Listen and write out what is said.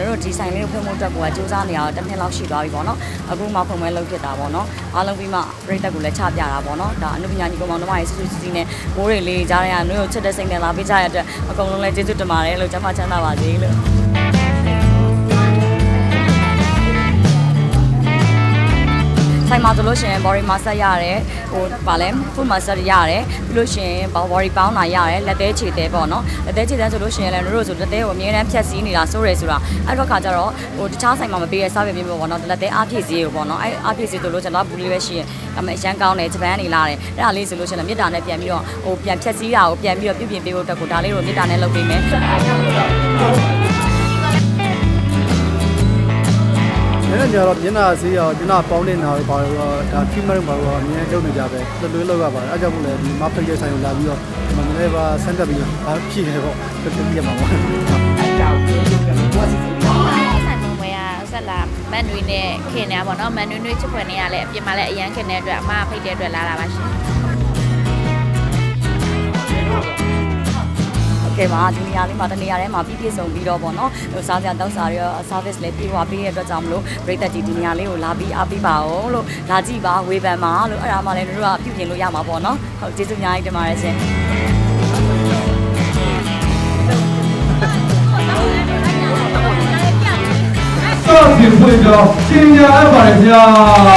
တို့ဒီဆိုင်လေးကိုဖွင့်ဖို့အတွက်ကိုကစူးစမ်းနေရတော့တစ်နှစ်လောက်ရှိသွားပြီပေါ့နော်အခုမှဖွင့်ပွဲလုပ်ဖြစ်တာပေါ့နော်အားလုံးပြီးမှပြိတက်ကိုလည်းချပြတာပေါ့နော်ဒါအနုပညာညီကောင်မောင်တို့ရဲ့စူးစူးစီးစီးနဲ့မိုးတွေလေးကြားရရနှွေးကိုချစ်တဲ့စိတ်နဲ့လာပေးကြရတဲ့အတွက်အကုန်လုံးလည်းကျေးဇူးတင်ပါတယ်လို့ကျမချမ်းသာပါစေလို့ ဆိုင်မှာဆိုလို့ရှိရင် body massage ရတယ်ဟိုဗာလဲ foot massage ရတယ်ပြီးလို့ရှိရင် body ပေါင်းတာရတယ်လက်သေးခြေသေးပေါ့နော်လက်သေးခြေသေးဆိုလို့ရှိရင်လည်းတို့ဆိုလက်သေးကိုအမြဲတမ်းဖြတ်စည်းနေတာစိုးရယ်ဆိုတာအဲ့တော့ခါကျတော့ဟိုတခြားဆိုင်မှာမပေးတဲ့ service မျိုးပေါ့နော်လက်သေးအားဖြည့်စည်းကိုပေါ့နော်အဲ့အားဖြည့်စည်းဆိုလို့ကျွန်တော်ဘူးလေးပဲရှိရင်ဒါပေမဲ့အရန်ကောင်းတယ်ဂျပန်နေလာတယ်အဲ့ဒါလေးဆိုလို့ရှိရင်လည်းမြေတားနဲ့ပြန်ပြီးတော့ဟိုပြန်ဖြတ်စည်းတာကိုပြန်ပြီးတော့ပြုပြင်ပေးဖို့အတွက်ကိုဒါလေးကိုမြေတားနဲ့လုပ်ပေးမယ်။ နည်းနည်းကြတော့မျက်နှာဆေးရောမျက်နှာပေါင်းနေတာပါတော့ဒါ treatment ပါတော့အများကြီးလုပ်နေကြပဲ။လွယ်လွယ်လောက်ရပါတယ်။အဲကြောင့်မို့လဲဒီ market ရဲ့ဆိုင်ကိုလာပြီးတော့ဒီမှာနည်းနည်းပါဆန်းတက်ပြီးတော့ဘာဖြစ်နေပေါ့။တက်တက်ပြရမှာပေါ့။ဆိုင်ပုံပွဲကဆက်လာမန်နွေနဲ့ခင်နေတာပေါ့နော်မန်နွေနွေချစ်ဖွယ်နေရလဲအပြင်မှာလည်းအရန်ခင်တဲ့အတွက်အမကဖိတ်တဲ့အတွက်လာတာပါရှင် ကဲပါဒီနေရာလေးမှာတနေရာထဲမှာပြည့်ပြည့်စုံပြီးတော့ပေါ့နော်ဟိုစားကြတောက်စားရရော service လေးပြေဝပေးရတဲ့အတွက်ကြောင့်မလို့ပရိသတ်ကြီးဒီနေရာလေးကိုလာပြီးအားပေးပါအောင်လို့လာကြည့်ပါဝေဖန်ပါလို့အဲ့ဒါမှလည်းတို့ကပြုပြင်လို့ရမှာပေါ့နော်ဟုတ်ကျေးဇူးအများကြီးတင်ပါတယ်ရှင်စတင်ဖွင့်ကြောင်းရှင်းပြအပ်ပါတယ်ဗျာ